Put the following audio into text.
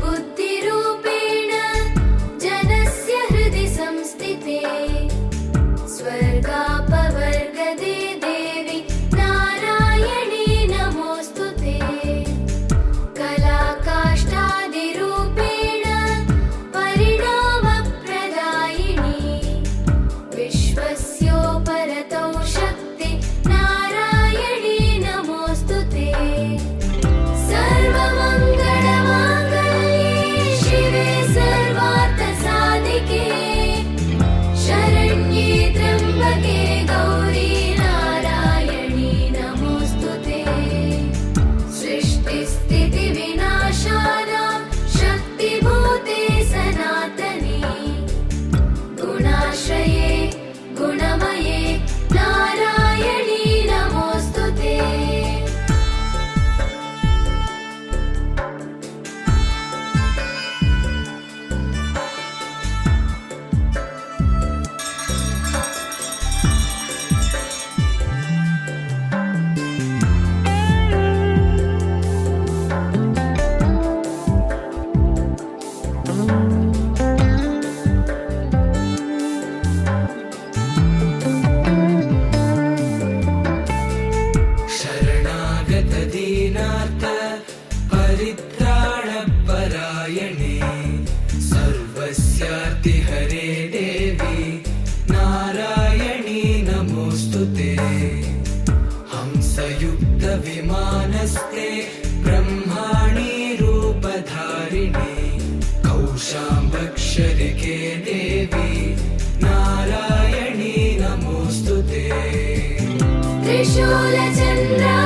good స్థితి వినాశా परित्राणपरायणे सर्वस्यार्तिहरे देवी नारायणी नमोऽस्तु ते हंसयुक्तविमानस्ते ब्रह्माणि रूपधारिणे कौशाम्बक्षरिके देवी नारायणी नमोऽस्तु ते त्रिशूलचन्द्राहिधरे